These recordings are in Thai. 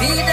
vida.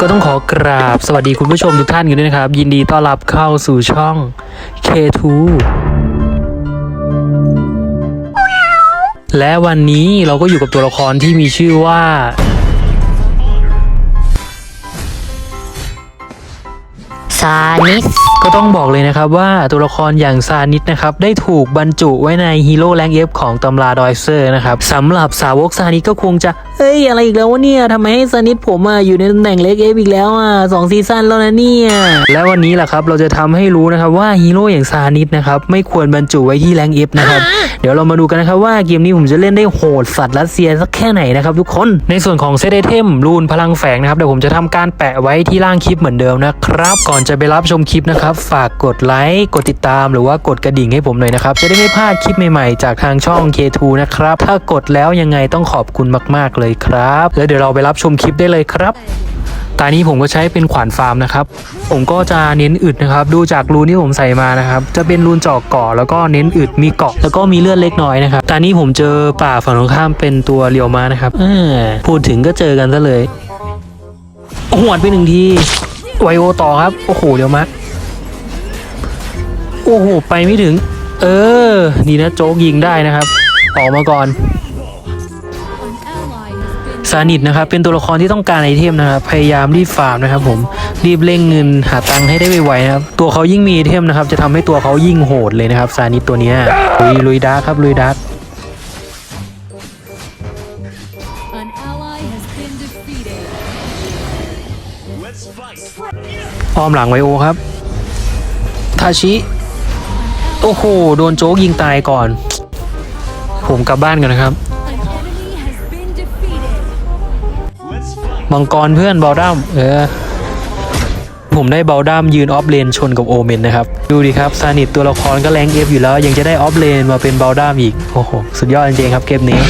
ก็ต้องขอกราบสวัสดีคุณผู้ชมทุกท่านกันด้วยนะครับ ยินดีต้อนรับเข้าสู่ช่อง K2 และวันนี้เราก็อยู่กับตัวละครที่มีชื่อว่า ซานิส ก็ต้องบอกเลยนะครับว่าตัวละครอย่างซานิสนะครับได้ถูกบรรจุไว้ในฮีโร่แรงเอฟของตำราดอยเซอร์นะครับสำหรับสาวกซานิสก็คงจะเอ้ย อะไรอีกแล้ววะเนี่ยทำไมให้ซานิสผมอะอยู่ในตำแหน่งเล็กเอฟอีกแล้วอะสองซีซั่นแล้วนะเนี่ย และวันนี้แหละครับเราจะทำให้รู้นะครับว่าฮีโร่อย่างซานิสนะครับไม่ควรบรรจุไว้ที่แรงเอฟนะครับเดี๋ยวเรามาดูกันนะครับว่าเกมนี้ผมจะเล่นได้โหดสัตว์รัสเซียสักแค่ไหนนะครับทุกคนในส่วนของเซตไอเทมรูนพลังแฝงนะครับเดี๋ยวผมจะทำการแปะไว้ที่ล่างคลิปเหมือนเดิมนะครับก่อนจะไปรับชมคลิปนะครับ ฝากกดไลค์กดติดตามหรือว่ากดกระดิ่งให้ผมหน่อยนะครับ จะได้ไม่พลาดคลิปใหม่ๆ จากทางช่อง K2 นะครับ ถ้ากดแล้วยังไงต้องขอบคุณมากๆเลยครับ แล้วเดี๋ยวเราไปรับชมคลิปได้เลยครับตอนนี้ผมก็ใช้เป็นขวานฟาร์มนะครับ ผมก็จะเน้นอึดนะครับ ดูจากรูนที่ผมใส่มานะครับ จะเป็นรูนจอกกาะแล้วก็เน้นอึดมีเกาะแล้วก็มีเลือดเล็กน้อยนะครับตอนนี้ผมเจอป่าฝั่งตรงข้ามเป็นตัวเรียวมานะครับอพูดถึงก็เจอกันซะเลยหวดไปหนึ่งที ไวโอต่อครับ โอ้โหเรียวมาโอ้โห ไปไม่ถึง เออ ดีนะโจ๊กยิงได้นะครับ ออกมาก่อนซานิดนะครับ เป็นตัวละครที่ต้องการไอเทมนะครับ พยายามรีบฟาร์มนะครับผม รีบเร่งเงินหาตังค์ให้ได้ไวๆนะครับ ตัวเขายิ่งมีไอเทมนะครับ จะทำให้ตัวเขายิ่งโหดเลยนะครับซานิดตัวนี้ลุยลุยดาร์คครับลุยดาร์ อ้อมหลังไวโอครับ ทาชิ โอ้โห โดนโจ๊กยิงตายก่อน ผมกลับบ้านกันนะครับ มังกรเพื่อนเบลดัมเออ ผมได้เบลดัมยืนออฟเลนชนกับโอเมนนะครับ ดูดิครับซานิตตัวละครก็แรงเอฟอยู่แล้ว ยังจะได้ออฟเลนมาเป็นเบลดัมอีก โอ้โห สุดยอดจริงๆครับเกมนี้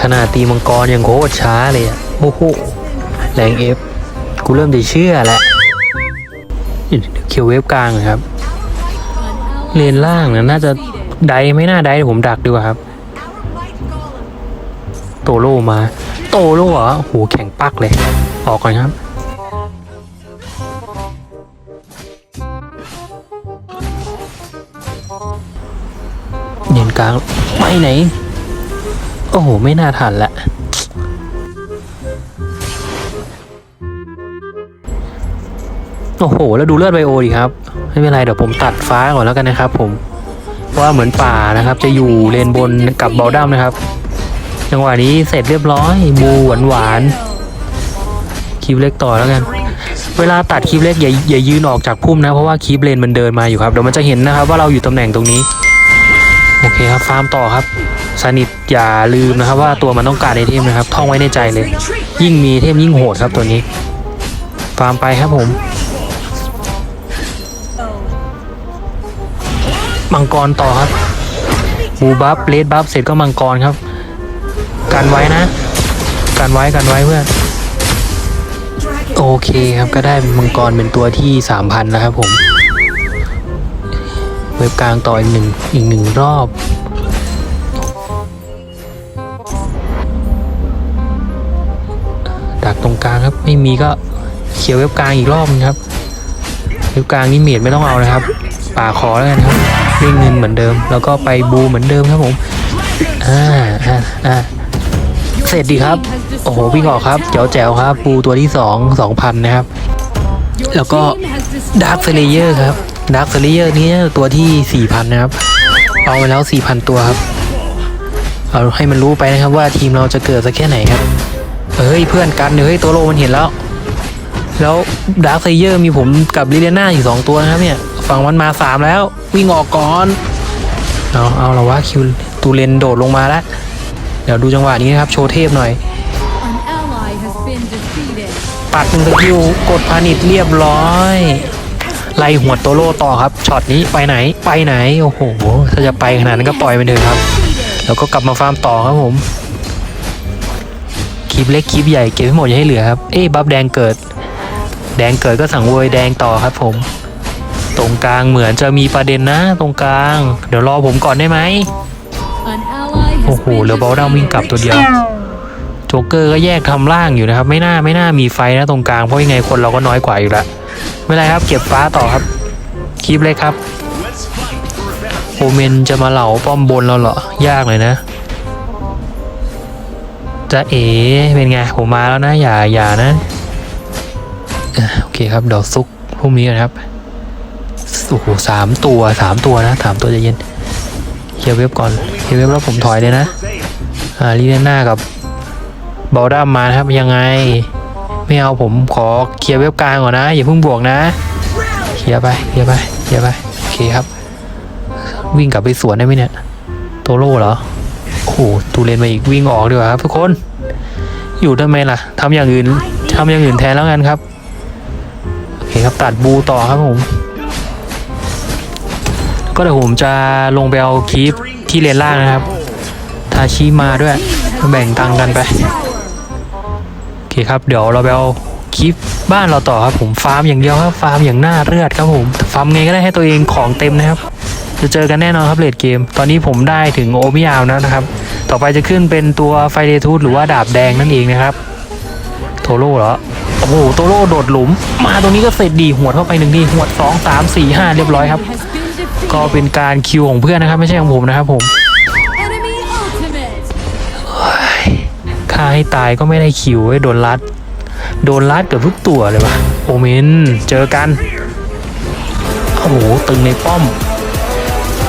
ขนาดตีมังกรยังโคตรช้าเลยอะโอ้โหแรงเอฟกูเริ่มจะเชื่อแล้วเขียวเวฟกลางครับ An ally เลนล่างนะน่าจะไดไม่น่าไดเดี๋ยวผมดักดีกว่าครับ โตโร่มา โตโร่เหรอโอ้โหแข็งปักเลย ออกก่อนครับเนียนกลางไปไหน โอ้โห ไม่น่าทันละ โอ้โห แล้วดูเลือดไบโอดิครับ ไม่เป็นไรเดี๋ยวผมตัดฟ้าก่อนแล้วกันนะครับผมเพราะว่าเหมือนป่านะครับ จะอยู่เลนบนกับเบลดัมนะครับ จังหวะนี้เสร็จเรียบร้อย บูหวานหวานคลิปเล็กต่อแล้วกัน เวลาตัดคลิปเล็กอย่าอย่ายืนออกจากพุ่มนะ เพราะว่าคลิปเลนมันเดินมาอยู่ครับ เดี๋ยวมันจะเห็นนะครับว่าเราอยู่ตำแหน่งตรงนี้ โอเคครับ ฟาร์มต่อครับ สนิทอย่าลืมนะครับว่าตัวมันต้องการไอเทมนะครับท่องไว้ในใจเลย ยิ่งมีเทมยิ่งโหดครับตัวนี้ฟาร์มไปครับผมมังกรต่อครับบูบัฟเลดบัฟเสร็จก็มังกรครับ กันไว้นะ กันไว้กันไว้เพื่อนโอเคครับก็ได้มังกรเป็นตัวที่สามพันนะครับผม เว็บกลางต่ออีกหนึ่งอีกหนึ่งรอบ ตรงกลางครับ ไม่มีก็เขียวเว็บกลางอีกรอบนึงครับ เว็บกลางนี่เมียดไม่ต้องเอานะครับ ป่าขอแล้วกันครับเล่นเงินเหมือนเดิม แล้วก็ไปบูเหมือนเดิมครับผมอ่าอ่าอ่าเสร็จดีครับ โอ้โหวิ่งออกครับแจ๋วแจ๋วครับ ปูตัวที่สองสองพันนะครับ แล้วก็ดาร์คเซเลเยอร์ครับดาร์คเซเลเยอร์นี่ตัวที่ 4,000 นะครับ เอาไปแล้ว 4,000 ตัวครับ เอาให้มันรู้ไปนะครับว่าทีมเราจะเกิดสักแค่ไหนครับ เฮ้ยเพื่อนกันเดี๋ยวเฮ้ยตัวโลมันเห็นแล้ว แล้วดาร์คเซเลเยอร์มีผมกับลิเลียนาอยู่สองตัวนะครับเนี่ย ฝั่งมันมา3แล้ว วิ่งออกก่อน เอาเอาละวะคิวตูเลนโดดลงมาแล้ว เดี๋ยวดูจังหวะนี้นะครับ โชว์เทพหน่อย An ally has been defeated. ปัดหนึ่งสกิลกดพานิชเรียบร้อยไล่หัวดโตโร่ต่อครับช็อตนี้ไปไหนไปไหน โอ้โห ถ้าจะไปขนาดนั้นก็ปล่อยไปเถอะครับ แล้วก็กลับมาฟาร์มต่อครับผม คลิปเล็กคลิปใหญ่เก็บให้หมดอย่าให้เหลือครับ เอ้บัฟแดงเกิด แดงเกิดก็สั่งโวยแดงต่อครับผม ตรงกลางเหมือนจะมีประเด็นนะ ตรงกลาง เดี๋ยวรอผมก่อนได้ไหมโอ้โหเหลือบอลดำวิ่งกลับตัวเดียวโจ๊กเกอร์ก็แยกทำล่างอยู่นะครับ ไม่น่าไม่น่ามีไฟนะตรงกลางเพราะยังไงคนเราก็น้อยกว่าอยู่ล้วไม่ไรครับเก็บฟ้าต่อครับคลิปเลยครับโอเมนจะมาเหล่าป้อมบนเราเหรอ ยากเลยนะ จะเอ๋เป็นไง ผมมาแล้วนะ อย่าอย่านะโอเคครับเดี๋ยวซุกพรุ่งนี้กันครับโอ้โหสามตัวสามตัวนะสามตัวจะเย็นเคลียร์เว็บก่อนเคลียร์เว็บแล้วผมถอยเลยนะอ่าลีเดน่ากับบอลดัมมานะครับยังไง ไม่เอาผมขอเคลียร์เว็บกลางก่อนนะ อย่าเพิ่งบวกนะเคลียร์ไปเคลียร์ไปเคลียร์ไปโอเคครับ วิ่งกลับไปสวนได้ไหมเนี่ย โตโร่เหรอ ตูเลนมาอีกวิ่งออกดีกว่าครับทุกคน อยู่ทำไมล่ะทำอย่างอื่นทำอย่างอื่นแทนแล้วกันครับโอเคครับตัดบูต่อครับผมก็เดี๋ยวผมจะลงไปเอาคลิปที่เลนล่างนะครับ ทาชิมาด้วย แบ่งตังกันไป โอเคครับ เดี๋ยวเราไปเอาคลิปบ้านเราต่อครับผมฟาร์มอย่างเดียวครับ ฟาร์มอย่างหน่าเลือดครับผม ฟาร์มไงก็ได้ให้ตัวเองของเต็มนะครับ จะเจอกันแน่นอนครับเลดเกม ตอนนี้ผมได้ถึงโอมิยาวแล้วนะครับ ต่อไปจะขึ้นเป็นตัวไฟเดทูธหรือว่าดาบแดงนั่นเองนะครับ โทโร่เหรอ โอ้โหโตโร่โดดหลุม มาตรงนี้ก็เสร็จดีหัวดเข้าไปหนึ่งทีหัวดสองสามสี่ห้าเรียบร้อยครับ ก็เป็นการคิวของเพื่อนนะครับ ไม่ใช่ของผมนะครับผมฆ่าให้ตายก็ไม่ได้คิวไว้ยโดนรัด โดนรัดเกือบทุกตัวเลยวะโอเมนเจอกัน โอ้โห ตึงในป้อม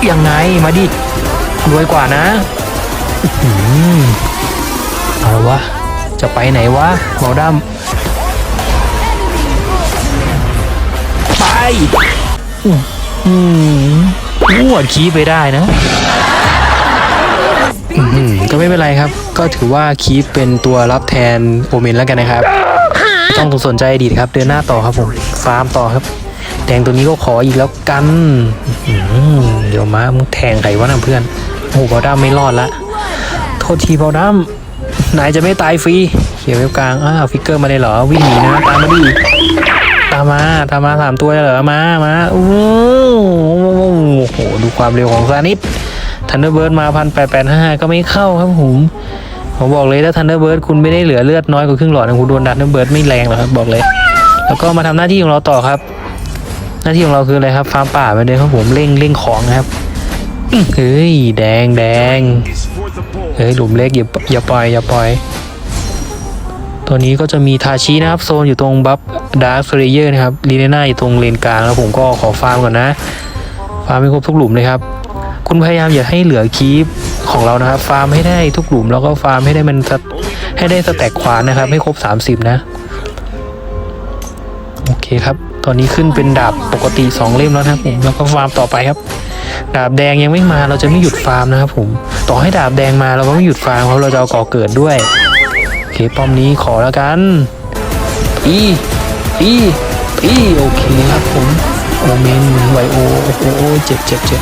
ยังไงมาดิรวยกว่านะอื้อหือเอาวะ จะไปไหนวะเมาดัมไปอื้อหือหวดขี้ไปได้นะอืมก็ไม่เป็นไรครับ ก็ถือว่าคีปเป็นตัวรับแทนโอเมนแล้วกันนะครับ ต้องสนใจอดีตครับ เดินหน้าต่อครับผม ฟาร์มต่อครับ แดงตัวนี้ก็ขออีกแล้วกันอื เดี๋ยวมามึงแทงใครวะนะเพื่อนโอ้โหบลดัมไม่รอดละโทษทีบอลดัมนายจะไม่ตายฟรีเขียวเวฟกลางอ้าวฟิกเกอร์มาเลยเหรอวิ่งหนีนะตามมาดิตามมาตามมาสามตัวเลยเหรอมามาโอ้โหโอ้โหดูความเร็วของซานิดทันเดอร์เบิร์ดมาพันแปดแปดห้าก็ไม่เข้าครับผมผมบอกเลยถ้าทันเดอร์เบิร์ดคุณไม่ได้เหลือเลือดน้อยกว่าครึ่งหลอดนะคุณโดนดันเดอร์เบิร์ดไม่แรงหรอกครับบอกเลย แล้วก็มาทำหน้าที่ของเราต่อครับ หน้าที่ของเราคืออะไรครับ ฟาร์มป่าไปเลยครับผมเร่งเร่งของนะครับเฮ้ยแดงแดงเฮ้ยหลุมเล็กอย่าอย่าปล่อยอย่าปล่อย ตัวนี้ก็จะมีทาชินะครับ โซนอยู่ตรงบัฟดาร์คเรเยอร์นะครับลีเนน่าอยู่ตรงเลนกลางแล้วผมก็ขอฟาร์มก่อนนะ ฟาร์มให้ครบทุกหลุมเลยครับ คุณพยายามอย่าให้เหลือคีปของเรานะครับ ฟาร์มให้ได้ทุกหลุมแล้วก็ฟาร์มให้ได้มันให้ได้สแต็กขวานนะครับ ให้ครบ 30 นะ โอเคครับ ตอนนี้ขึ้นเป็นดาบปกติ 2 เล่มแล้วนะครับผมแล้วก็ฟาร์มต่อไปครับ ดาบแดงยังไม่มาเราจะไม่หยุดฟาร์มนะครับผมต่อให้ดาบแดงมาเราก็ไม่หยุดฟาร์มเพราะเราจะเอาก่อเกิดด้วยโอเคป้อมนี้ขอแล้วกันปีปีปีโอเคครับผมโอเมนไวโอโอ้โหเจ็บเจ็บเจ็บ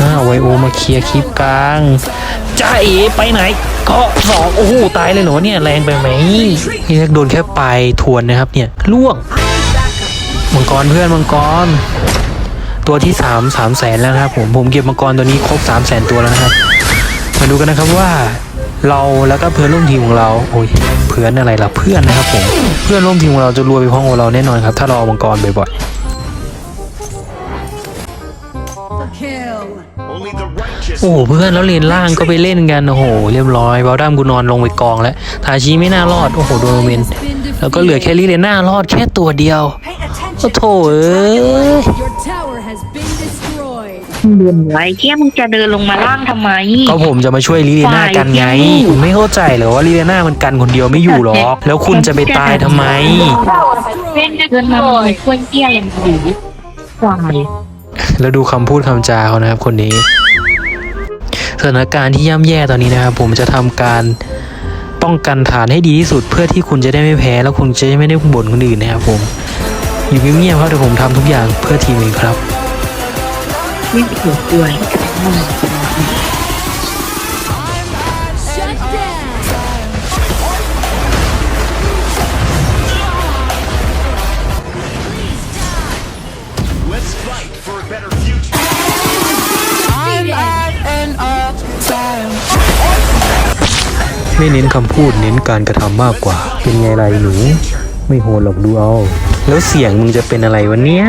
อ้าไวโอมาเคลียร์คลิปกลางจ้าเอไปไหนก็สองโอ้โหตายเลยเหรอเนี่ยแรงไปไหมนี่โดนแค่ปลายทวนนะครับเนี่ยล่วง กรเพื่อนมังกร ตัวที่สามสามแสนแล้วนะครับผมผมเก็บมังกรตัวนี้ครบสามแสนตัวแล้วนะครับ มาดูกันนะครับว่าเราแล้วก็เพื่อนร่วมทีมของเราโอ้ยเพื่อนอะไรล่ะเพื่อนนะครับผมเพื่อนร่วมทีมของเราจะรวยไปพร้อมกับเราแน่นอนครับ ถ้าเราเอามังกรบ่อยๆ Kill. Only the righteous โอ้โหเพื่อนแล้วเลนล่างก็ไปเล่นกันโอ้โหเรียบร้อยบอลดัมกูนอนลงไปกองแล้วทาชิไม่น่ารอดโอ้โหโดนโอเมน Has been defeated. แล้วก็เหลือแครี่เลน่ารอดแค่ตัวเดียว Hey, โอ้โถเอ้ย Your tower has been destroyed. เดินไว้เที่ยมึงจะเดินลงมาล่างทำไม ก็ผมจะมาช่วยลิเลียนากันไงคุณไม่เข้าใจเหรอว่าลิเลียนามันกันคนเดียวไม่อยู่หรอก แล้วคุณจะไปตายทำไมเล่นเดินมามีช่วยเที่ยอะไรมาอยู่ควายแล้วดูคำพูดคำจาเขานะครับคนนี้ สถานการณ์ที่ย่ำแย่ตอนนี้นะครับผมจะทำการป้องกันฐานให้ดีที่สุดเพื่อที่คุณจะได้ไม่แพ้ แล้วคุณจะไม่ได้บ่นคนอื่นนะครับผม อยู่เงียบๆครับเดี๋ยวผมทำทุกอย่างเพื่อทีมเองครับ ไม่เกี่ยวด้วยไม่เน้นคำพูดเน้นการกระทำมากกว่า เป็นไงไรหนู ไม่โหดหรอกดูเอา แล้วเสียงมึงจะเป็นอะไรวันเนี้ย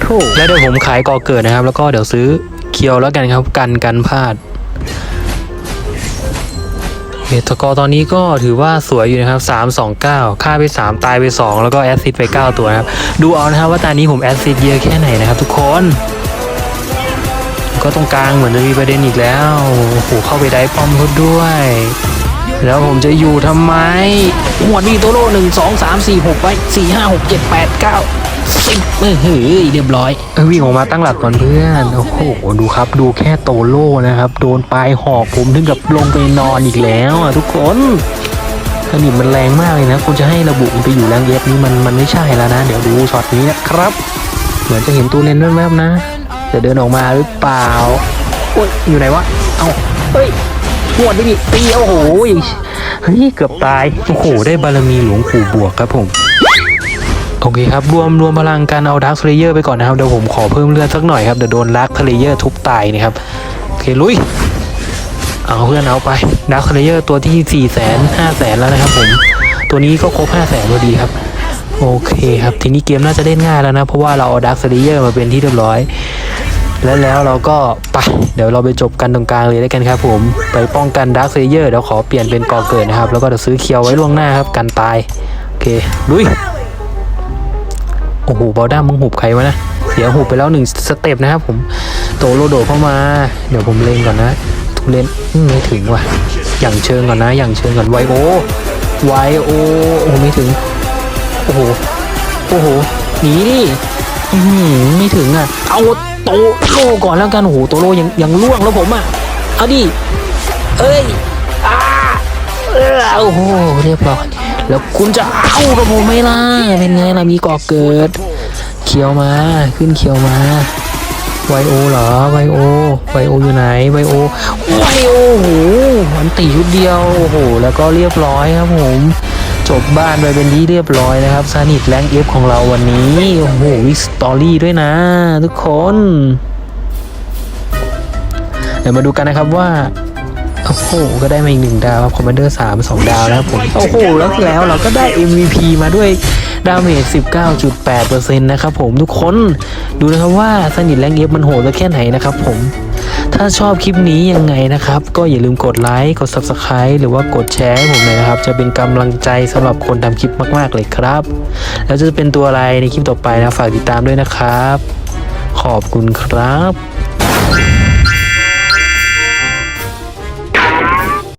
โธ่แล้วเดี๋ยวผมขายกอเกิดนะครับ แล้วก็เดี๋ยวซื้อเคียวแล้วกันครับกันกันพลาดเฮตกอตอนนี้ก็ถือว่าสวยอยู่นะครับ 3 2 9 ค่าไป 3 ตายไป 2 แล้วก็แอสซิดไป 9 ตัวนะครับ ดูเอานะครับว่าตอนนี้ผมแอสซิดเยอะแค่ไหนนะครับทุกคน ก็ตรงกลางเหมือนจะมีประเด็นอีกแล้ว โอ้โหเข้าไปได้ป้อมเขาด้วย แล้วผมจะอยู่ทำไมหมวดนี้ตัวโลหนึ่งสองสามสี่หกไปสี่ห้าหกเจ็ดแปดเก้าสิบเออเฮ้ยเรียบร้อยเอ้ยวิ่งออกมาตั้งหลักก่อนเพื่อนโอ้โหดูครับดูแค่โตโล่นะครับ โดนปลายหอกผมถึงกับลงไปนอนอีกแล้วอะทุกคนสนิมมันแรงมากเลยนะคุณจะให้ระบุไปอยู่แรงเย็บนี้มันมันไม่ใช่แล้วนะ เดี๋ยวดูช็อตนี้นะครับ เหมือนจะเห็นตัวเลนแวบๆนะ จะเดินออกมาหรือเปล่าโอ้ยอยู่ไหนวะ เอ้าเฮ้ย หวดไปดิตีโอ้โหเฮ้ยเกือบตายโอ้โหได้บารมีหลวงปู่บวกครับผมโอเคครับ รวมรวมพลังการเอาดัก s เลเยอร์ไปก่อนนะครับ เดี๋ยวผมขอเพิ่มเลือดสักหน่อยครับเดี๋ยวโดนดัก s เลเยอร์ทุบตายนะครับ โอเค ลุย เอาเพื่อนเอาไปดัก s เลเยอร์ตัวที่4ี่แสนห้าแสนแล้วนะครับผม ตัวนี้ก็ครบห้าแสนพอดีครับ โอเคครับ ทีนี้เกมน่าจะเล่นง่ายแล้วนะ เพราะว่าเราเอาดัก s เลเยอร์มาเป็นที่เรียบร้อย แล้วแล้วเราก็ไปเดี๋ยวเราไปจบกันตรงกลางเลยแล้กันครับผมไปป้องกันดาร์คเซเยอร์เดี๋ยวขอเปลี่ยนเป็นกอเกิดนะครับ แล้วก็เดี๋ยวซื้อเคียวไว้ล่วงหน้าครับกันตายโอเคลุยโอ้โหบอลด้ามึงหุบใครวะนะเสียหุบไปแล้วหนึ่งสเต็ปนะครับผมโตโลโดเข้ามา เดี๋ยวผมเล่นก่อนนะทุเล่นไม่ถึงว่ะอย่างเชิงก่อนนะ อย่างเชิงก่อนไวโอไวโอโอ้โหไม่ถึงโอ้โหโอ้โหหนีดิไม่ถึงอะเอา โตโลก่อนแล้วกันโอ้โหโตโลยังยังล่วงแล้วผมอะเอาดิเอ้ยอ่าเออโอ้โหเรียบร้อยแล้วคุณจะเอากับผมไหมล่ะเป็นไงล่ะมีก่อเกิดเคียวมาขึ้นเคียวมาไวโอเหรอไวโอไวโออยู่ไหนไวโอไวโอโอ้โหมันตีชุดเดียวโอ้โหแล้วก็เรียบร้อยครับผม จบบ้านไปเป็นที่เรียบร้อยนะครับซานิทแรงเอฟของเราวันนี้ โอ้โหวิสตอรี่ด้วยนะ ทุกคนเดี๋ยวมาดูกันนะครับว่าโอ้โห ก็ได้มาอีกหนึ่งดาวครับคอมมานเดอร์สามสองดาวแล้วผมโอ้โห แล้วแล้วเราก็ได้ MVP มาด้วยดาเมจ 19.8%นะครับผมทุกคน ดูนะครับว่าสนิทแรงเอฟมันโหดไปแค่ไหนนะครับผม ถ้าชอบคลิปนี้ยังไงนะครับ ก็อย่าลืมกดไลค์ กด Subscribe หรือว่ากดแชร์ให้ผมเลยนะครับ จะเป็นกำลังใจสำหรับคนทำคลิปมากๆเลยครับ แล้วจะเป็นตัวอะไรในคลิปต่อไปนะ ฝากติดตามด้วยนะครับ ขอบคุณครับ